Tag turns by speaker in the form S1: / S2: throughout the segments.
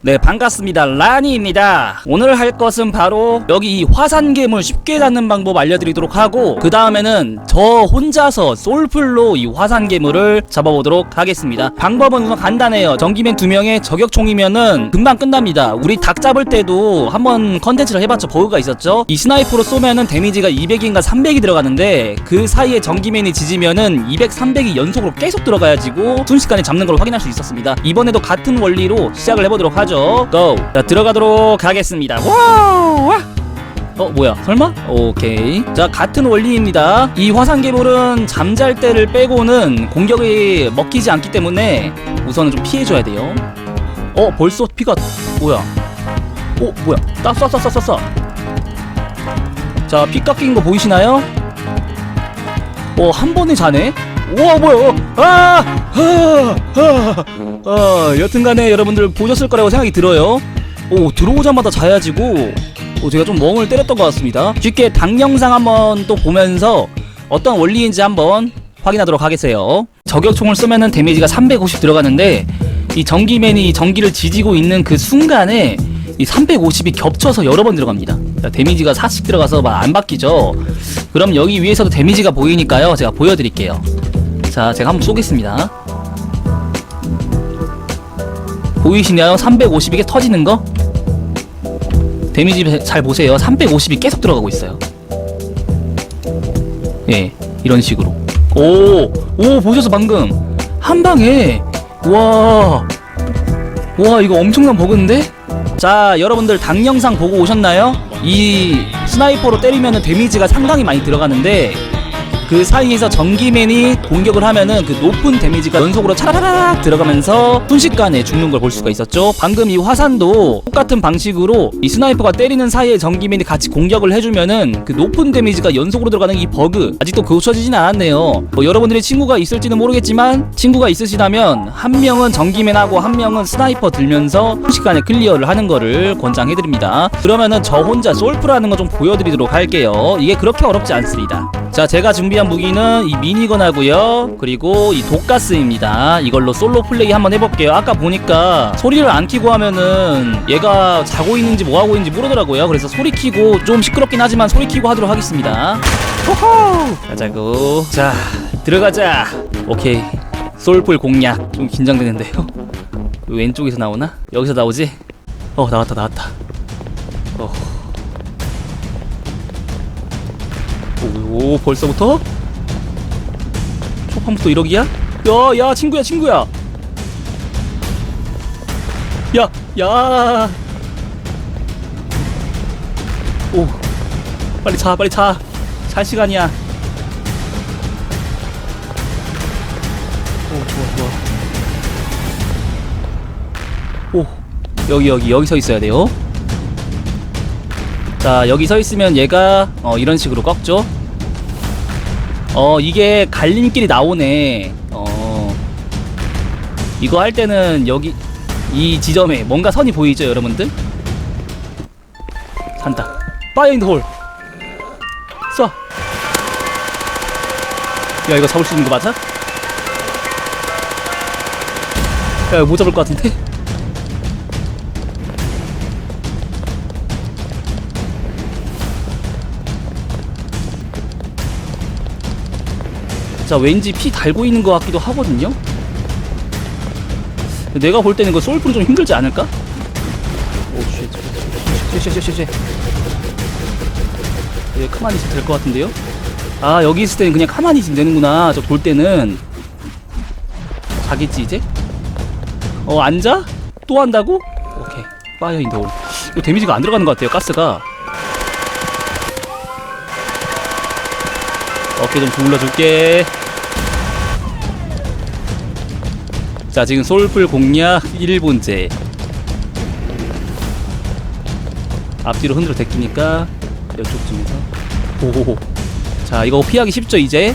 S1: 네 반갑습니다. 라니입니다. 오늘 할 것은 바로 여기 이 화산 괴물 쉽게 잡는 방법 알려드리도록 하고 그 다음에는 저 혼자서 솔플로 이 화산 괴물을 잡아보도록 하겠습니다. 방법은 우선 간단해요. 전기맨 두 명의 저격총이면은 금방 끝납니다. 우리 닭 잡을 때도 한번 컨텐츠를 해봤죠? 버그가 있었죠? 이 스나이퍼로 쏘면은 데미지가 200인가 300이 들어가는데 그 사이에 전기맨이 지지면은 200, 300이 연속으로 계속 들어가야지고 순식간에 잡는 걸 확인할 수 있었습니다. 이번에도 같은 원리로 시작을 해보도록 하죠 고! 자 들어가도록 하겠습니다 와! 어 뭐야 설마? 오케이 자 같은 원리입니다 이 화산괴물은 잠잘 때를 빼고는 공격이 먹히지 않기 때문에 우선은 좀 피해줘야 돼요 어 벌써 피가 뭐야 어 뭐야 따쏴쏴쏴쏴쏴 자 피 깎인 거 보이시나요? 어한 번에 자네? 우와 뭐야 아! 아! 아! 아 여튼간에 여러분들 보셨을 거라고 생각이 들어요 오 들어오자마자 자야지고 오, 제가 좀 멍을 때렸던 것 같습니다. 쉽게 당 영상 한번 또 보면서 어떤 원리인지 한번 확인하도록 하겠어요. 저격총을 쏘면은 데미지가 350 들어가는데 이 전기맨이 전기를 지지고 있는 그 순간에 이 350이 겹쳐서 여러 번 들어갑니다. 자, 데미지가 4씩 들어가서 막 안 바뀌죠. 그럼 여기 위에서도 데미지가 보이니까요. 제가 보여드릴게요. 자, 제가 한번 쏘겠습니다. 보이시나요? 350이게 터지는 거? 데미지 잘 보세요. 350이 계속 들어가고 있어요. 예, 이런 식으로. 오, 오, 보셔서 방금. 한 방에. 와. 와, 이거 엄청난 버그인데? 자, 여러분들 당 영상 보고 오셨나요? 이 스나이퍼로 때리면 데미지가 상당히 많이 들어가는데 그 사이에서 전기맨이 공격을 하면은 그 높은 데미지가 연속으로 차라라락 들어가면서 순식간에 죽는 걸 볼 수가 있었죠. 방금 이 화산도 똑같은 방식으로 이 스나이퍼가 때리는 사이에 전기맨이 같이 공격을 해주면은 그 높은 데미지가 연속으로 들어가는 이 버그 아직도 고쳐지진 않았네요. 뭐 여러분들이 친구가 있을지는 모르겠지만 친구가 있으시다면 한 명은 전기맨하고 한 명은 스나이퍼 들면서 순식간에 클리어를 하는 거를 권장해드립니다. 그러면은 저 혼자 솔프라는 거 좀 보여드리도록 할게요. 이게 그렇게 어렵지 않습니다. 자, 제가 준비한 무기는 이 미니건하고요. 그리고 이 독가스입니다. 이걸로 솔로 플레이 한번 해볼게요. 아까 보니까 소리를 안 키고 하면은 얘가 자고 있는지 뭐 하고 있는지 모르더라고요. 그래서 소리 키고 좀 시끄럽긴 하지만 소리 키고 하도록 하겠습니다. 호호! 가자고. 자, 들어가자. 오케이. 솔플 공략. 좀 긴장되는데요. 왼쪽에서 나오나? 여기서 나오지? 어, 나왔다, 나왔다. 어. 오, 오 벌써부터? 초반부터 이러기야? 야, 야, 친구야, 친구야. 야, 야. 오, 빨리 자, 빨리 자. 잘 시간이야. 오, 좋아, 좋아. 오, 여기, 여기, 여기 서 있어야 돼요. 자 여기 서 있으면 얘가 어, 이런 식으로 꺾죠 어 이게 갈림길이 나오네 어 이거 할 때는 여기 이 지점에 뭔가 선이 보이죠 여러분들 산다 파이어 인더 홀 쏴. 야 이거 잡을 수 있는 거 맞아? 야 이거 못 잡을 것 같은데? 자 왠지 피 달고 있는 것 같기도 하거든요 내가 볼 때는 그 솔프는 좀 힘들지 않을까? 오쉣쉣쉣쉣쉣 여기 가만히 있으면 될 것 같은데요? 아 여기 있을 때는 그냥 가만히 있으면 되는구나 저 돌 때는 가겠지 이제? 어 앉아? 또 한다고? 오케이 파이어 인더 올 이거 데미지가 안 들어가는 것 같아요 가스가 어깨 좀 주물러줄게. 자 지금 솔플 공략 1분째. 앞뒤로 흔들어 대끼니까 이쪽쯤에서. 오호호. 자 이거 피하기 쉽죠 이제?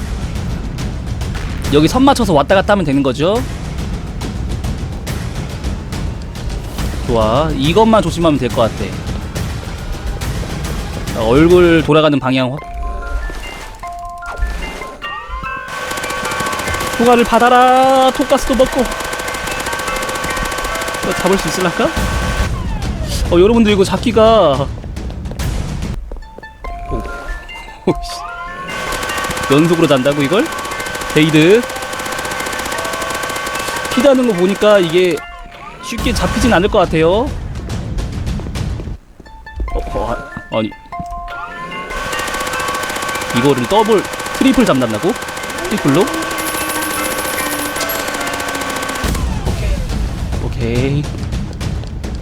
S1: 여기 선 맞춰서 왔다 갔다 하면 되는 거죠? 좋아. 이것만 조심하면 될 것 같아. 자, 얼굴 돌아가는 방향 확 휴가를 받아라 토가스도 먹고 이거 잡을 수 있을란가? 어 여러분들 이거 잡기가 오. 연속으로 잔다고 이걸? 데이드 피다는 거 보니까 이게 쉽게 잡히진 않을 것 같아요. 어, 어 아, 아니 이거를 더블 트리플 잡는다고? 트리플로? 오케이.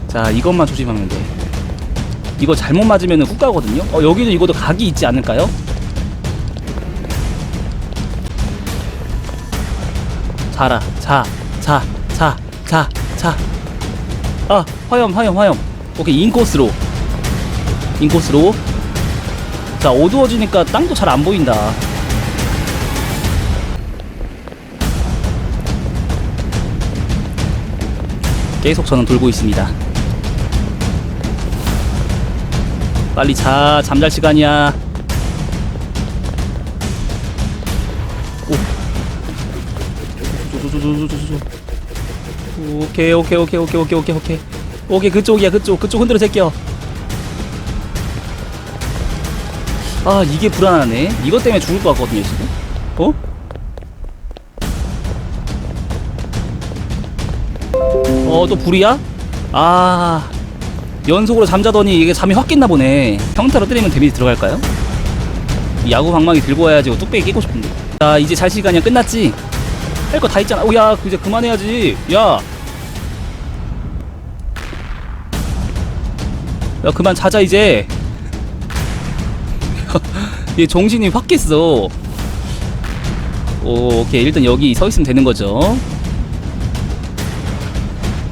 S1: 자 이것만 조심하면 돼. 이거 잘못 맞으면 훅 가거든요? 어 여기도 이것도 각이 있지 않을까요? 자라 자 자 자 자 자. 아 화염 화염 화염. 오케이 인코스로. 인코스로. 자 어두워지니까 땅도 잘 안 보인다 계속 저는 돌고 있습니다. 빨리 자, 잠잘 시간이야. 오케이, 오케이, 오케이, 오케이, 오케이, 오케이, 오케이. 오케이, 그쪽이야, 그쪽. 그쪽 흔들어, 새끼야. 아, 이게 불안하네. 이것 때문에 죽을 것 같거든요, 지금. 어? 어 또 불이야? 아 연속으로 잠자더니 이게 잠이 확 깼나 보네. 평타로 때리면 데미지 들어갈까요? 이 야구 방망이 들고 와야지 뚝배기 끼고 싶은데. 자 이제 잘 시간이야. 끝났지? 할 거 다 있잖아. 오야 이제 그만해야지. 야. 야 그만 자자 이제. 얘 정신이 확 깼어. 오, 오케이. 일단 여기 서 있으면 되는 거죠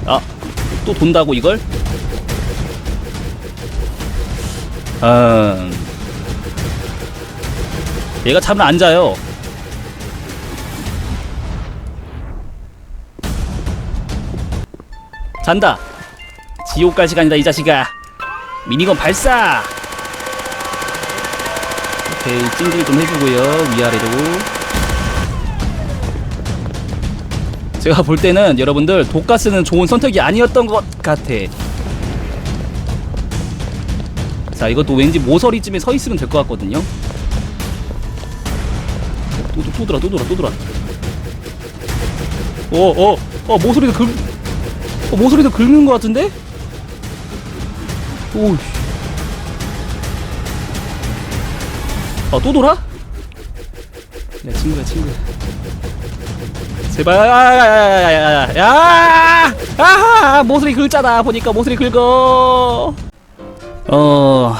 S1: 아 또 돈다고 이걸? 음 얘가 잠을 안 자요. 잔다. 지옥 갈 시간이다 이 자식아. 미니건 발사! 오케이 찡찡 좀 해주고요 위아래로 제가 볼 때는 여러분들 독가스는 좋은 선택이 아니었던 것 같아. 자 이것도 왠지 모서리쯤에 서 있으면 될 것 같거든요. 또, 또, 또 돌아 또 돌아 또 돌아. 어어어 어, 모서리도 긁 어, 모서리도 긁는 것 같은데? 오우 아또 돌아? 야 친구야 친구야 제발 야야야야야야 아 모서리 긁잖아 보니까 모서리 긁어 어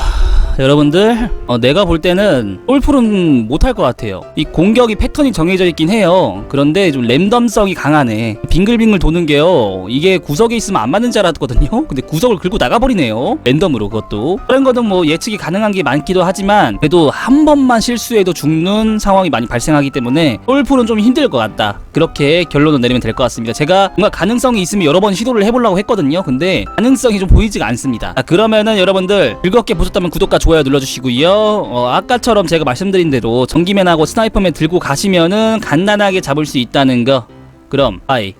S1: 여러분들 어, 내가 볼 때는 홀풀은 못할 것 같아요. 이 공격이 패턴이 정해져 있긴 해요. 그런데 좀 랜덤성이 강하네. 빙글빙글 도는 게요. 이게 구석에 있으면 안 맞는 줄 알았거든요. 근데 구석을 긁고 나가버리네요. 랜덤으로 그것도. 다른 거는 뭐 예측이 가능한 게 많기도 하지만 그래도 한 번만 실수해도 죽는 상황이 많이 발생하기 때문에 홀풀은 좀 힘들 것 같다. 그렇게 결론을 내리면 될 것 같습니다. 제가 뭔가 가능성이 있으면 여러 번 시도를 해보려고 했거든요. 근데 가능성이 좀 보이지가 않습니다. 아, 그러면은 여러분들 즐겁게 보셨다면 구독과 좋아요 눌러주시고요. 어, 아까처럼 제가 말씀드린 대로 전기맨하고 스나이퍼맨 들고 가시면은 간단하게 잡을 수 있다는 거. 그럼 바이